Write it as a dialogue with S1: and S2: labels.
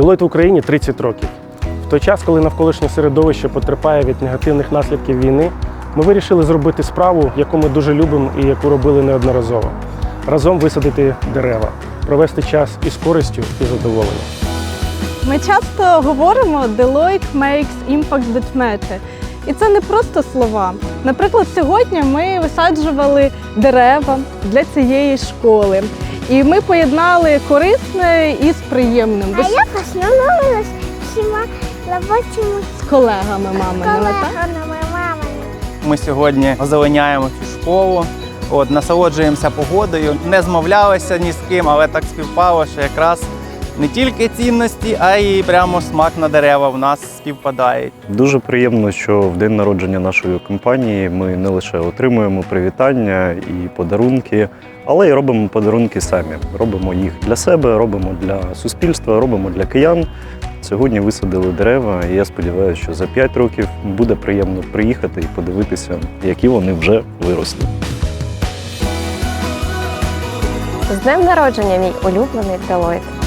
S1: Deloitte в Україні 30 років. В той час, коли навколишнє середовище потерпає від негативних наслідків війни, ми вирішили зробити справу, яку ми дуже любимо і яку робили неодноразово. Разом висадити дерева, провести час із користю і задоволенням.
S2: Ми часто говоримо Deloitte makes impact that matter. І це не просто слова. Наприклад, сьогодні ми висаджували дерева для цієї школи. І ми поєднали корисне із приємним
S3: А я познайомилась всіма робочими
S2: з колегами маминими. Так?
S3: колегами мамами.
S4: Ми сьогодні озеленяємо цю школу. От, насолоджуємося погодою. Не змовлялися ні з ким, але так співпало, що якраз не тільки цінності, а й прямо смак на дерева в нас співпадає.
S5: Дуже приємно, що в день народження нашої компанії ми не лише отримуємо привітання і подарунки, але й робимо подарунки самі. Робимо їх для себе, робимо для суспільства, робимо для киян. Сьогодні висадили дерева, і я сподіваюся, що за 5 років буде приємно приїхати і подивитися, які вони вже виросли.
S6: З днем народження, мій улюблений Deloitte.